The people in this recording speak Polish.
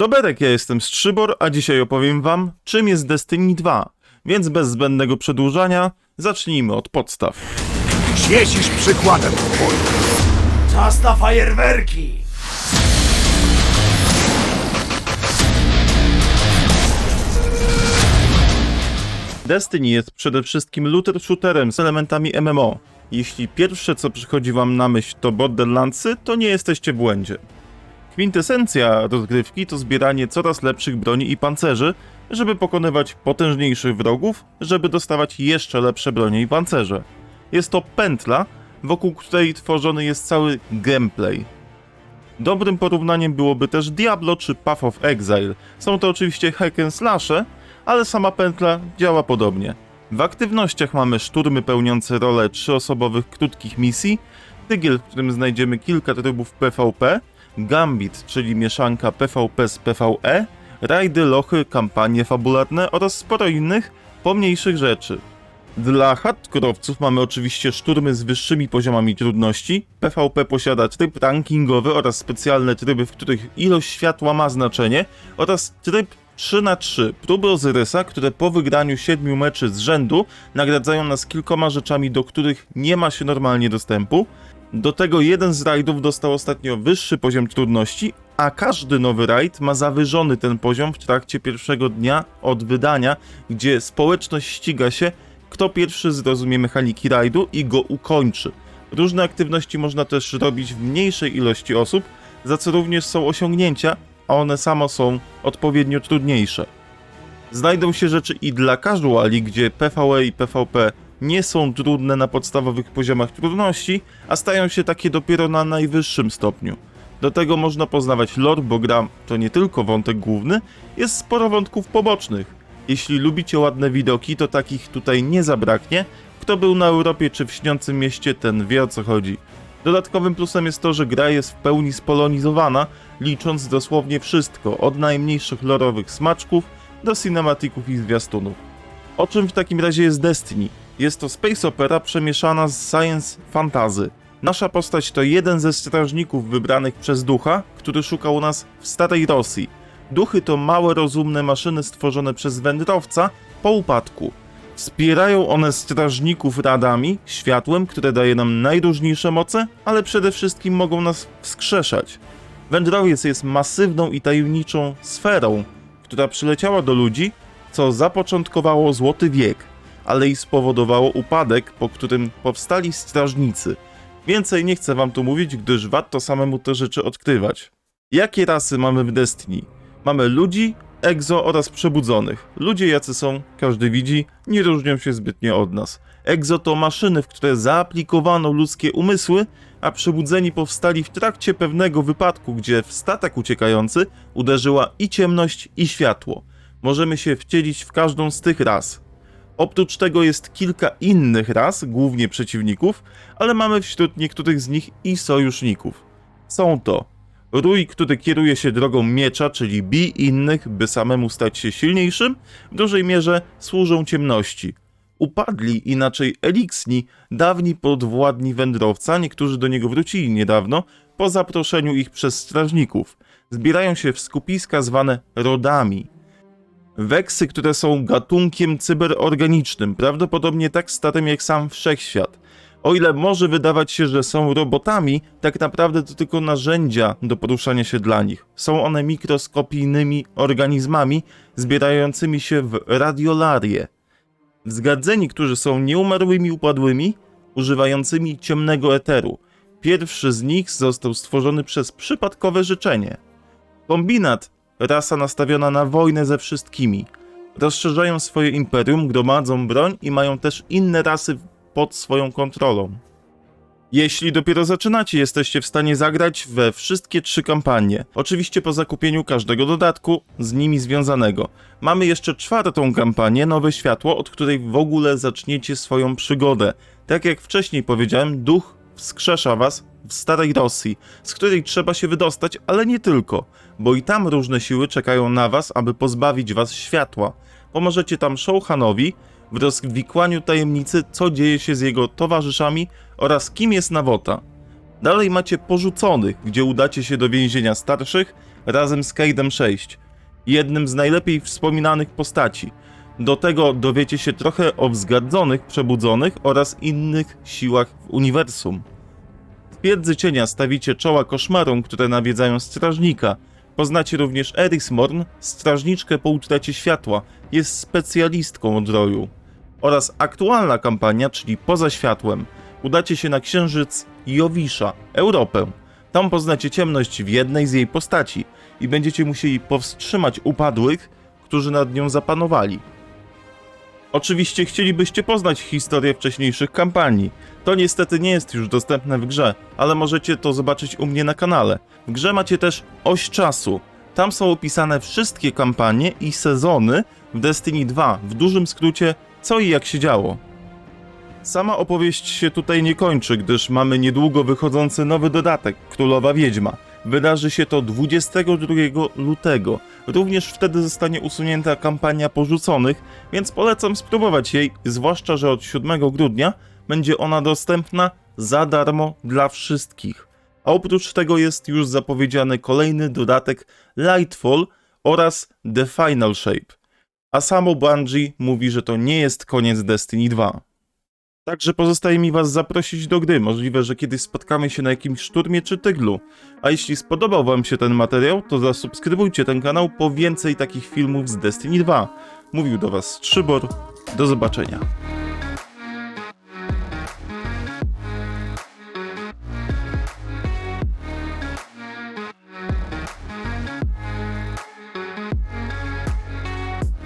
Doberek, ja jestem Strzybor, a dzisiaj opowiem wam, czym jest Destiny 2. Więc bez zbędnego przedłużania, zacznijmy od podstaw. Świecisz przykładem twój. Czas na fajerwerki! Destiny jest przede wszystkim looter shooterem z elementami MMO. Jeśli pierwsze co przychodzi wam na myśl to Borderlandsy, to nie jesteście w błędzie. Kwintesencja rozgrywki to zbieranie coraz lepszych broni i pancerzy, żeby pokonywać potężniejszych wrogów, żeby dostawać jeszcze lepsze bronie i pancerze. Jest to pętla, wokół której tworzony jest cały gameplay. Dobrym porównaniem byłoby też Diablo czy Path of Exile. Są to oczywiście hack and slashe, ale sama pętla działa podobnie. W aktywnościach mamy szturmy pełniące rolę trzyosobowych krótkich misji, tygiel, w którym znajdziemy kilka trybów PvP, Gambit, czyli mieszanka PvP z PvE, rajdy, lochy, kampanie fabularne oraz sporo innych, pomniejszych rzeczy. Dla hardkorowców mamy oczywiście szturmy z wyższymi poziomami trudności. PvP posiada tryb rankingowy oraz specjalne tryby, w których ilość światła ma znaczenie oraz tryb 3 na 3 próby Ozyrysa, które po wygraniu 7 meczy z rzędu nagradzają nas kilkoma rzeczami, do których nie ma się normalnie dostępu. Do tego jeden z rajdów dostał ostatnio wyższy poziom trudności, a każdy nowy rajd ma zawyżony ten poziom w trakcie pierwszego dnia od wydania, gdzie społeczność ściga się, kto pierwszy zrozumie mechaniki rajdu i go ukończy. Różne aktywności można też robić w mniejszej ilości osób, za co również są osiągnięcia, a one samo są odpowiednio trudniejsze. Znajdą się rzeczy i dla casuali, gdzie PvE i PvP nie są trudne na podstawowych poziomach trudności, a stają się takie dopiero na najwyższym stopniu. Do tego można poznawać lore, bo gra to nie tylko wątek główny, jest sporo wątków pobocznych. Jeśli lubicie ładne widoki, to takich tutaj nie zabraknie. Kto był na Europie czy w śniącym mieście, ten wie o co chodzi. Dodatkowym plusem jest to, że gra jest w pełni spolonizowana, licząc dosłownie wszystko, od najmniejszych lorowych smaczków do cinematików i zwiastunów. O czym w takim razie jest Destiny? Jest to space opera przemieszana z science fantasy. Nasza postać to jeden ze strażników wybranych przez ducha, który szukał nas w starej Rosji. Duchy to małe, rozumne maszyny stworzone przez wędrowca po upadku. Wspierają one strażników radami, światłem, które daje nam najróżniejsze moce, ale przede wszystkim mogą nas wskrzeszać. Wędrowiec jest masywną i tajemniczą sferą, która przyleciała do ludzi, co zapoczątkowało Złoty Wiek, ale i spowodowało upadek, po którym powstali strażnicy. Więcej nie chcę wam tu mówić, gdyż warto samemu te rzeczy odkrywać. Jakie rasy mamy w Destiny? Mamy ludzi, egzo oraz przebudzonych. Ludzie jacy są, każdy widzi, nie różnią się zbytnio od nas. Egzo to maszyny, w które zaaplikowano ludzkie umysły, a przebudzeni powstali w trakcie pewnego wypadku, gdzie w statek uciekający uderzyła i ciemność, i światło. Możemy się wcielić w każdą z tych ras. Oprócz tego jest kilka innych ras, głównie przeciwników, ale mamy wśród niektórych z nich i sojuszników. Są to Rój, który kieruje się drogą miecza, czyli bij innych, by samemu stać się silniejszym, w dużej mierze służą ciemności. Upadli, inaczej Elixni, dawni podwładni wędrowca, niektórzy do niego wrócili niedawno, po zaproszeniu ich przez strażników. Zbierają się w skupiska zwane rodami. Weksy, które są gatunkiem cyberorganicznym, prawdopodobnie tak starym jak sam wszechświat. O ile może wydawać się, że są robotami, tak naprawdę to tylko narzędzia do poruszania się dla nich. Są one mikroskopijnymi organizmami zbierającymi się w radiolarię. Zgadzeni, którzy są nieumarłymi upadłymi, używającymi ciemnego eteru. Pierwszy z nich został stworzony przez przypadkowe życzenie. Kombinat, rasa nastawiona na wojnę ze wszystkimi. Rozszerzają swoje imperium, gromadzą broń i mają też inne rasy pod swoją kontrolą. Jeśli dopiero zaczynacie, jesteście w stanie zagrać we wszystkie trzy kampanie. Oczywiście po zakupieniu każdego dodatku z nimi związanego. Mamy jeszcze czwartą kampanię, Nowe Światło, od której w ogóle zaczniecie swoją przygodę. Tak jak wcześniej powiedziałem, duch wskrzesza was w starej Rosji, z której trzeba się wydostać, ale nie tylko, bo i tam różne siły czekają na was, aby pozbawić was światła. Pomożecie tam Shouhanowi, w rozwikłaniu tajemnicy, co dzieje się z jego towarzyszami oraz kim jest Nawota. Dalej macie porzuconych, gdzie udacie się do więzienia starszych, razem z Cade'em 6, jednym z najlepiej wspominanych postaci. Do tego dowiecie się trochę o wzgardzonych, przebudzonych oraz innych siłach w uniwersum. Twierdzy Cienia stawicie czoła koszmarom, które nawiedzają strażnika. Poznacie również Erismorn, strażniczkę po utracie światła, jest specjalistką od roju. Oraz aktualna kampania, czyli Poza Światłem. Udacie się na księżyc Jowisza, Europę. Tam poznacie ciemność w jednej z jej postaci i będziecie musieli powstrzymać upadłych, którzy nad nią zapanowali. Oczywiście chcielibyście poznać historię wcześniejszych kampanii. To niestety nie jest już dostępne w grze, ale możecie to zobaczyć u mnie na kanale. W grze macie też oś czasu. Tam są opisane wszystkie kampanie i sezony w Destiny 2, w dużym skrócie co i jak się działo. Sama opowieść się tutaj nie kończy, gdyż mamy niedługo wychodzący nowy dodatek Królowa Wiedźma. Wydarzy się to 22 lutego. Również wtedy zostanie usunięta kampania porzuconych, więc polecam spróbować jej, zwłaszcza, że od 7 grudnia będzie ona dostępna za darmo dla wszystkich. A oprócz tego jest już zapowiedziany kolejny dodatek Lightfall oraz The Final Shape. A samo Bungie mówi, że to nie jest koniec Destiny 2. Także pozostaje mi Was zaprosić do gry. Możliwe, że kiedyś spotkamy się na jakimś szturmie czy tyglu. A jeśli spodobał Wam się ten materiał, to zasubskrybujcie ten kanał po więcej takich filmów z Destiny 2. Mówił do Was Trzybor. Do zobaczenia.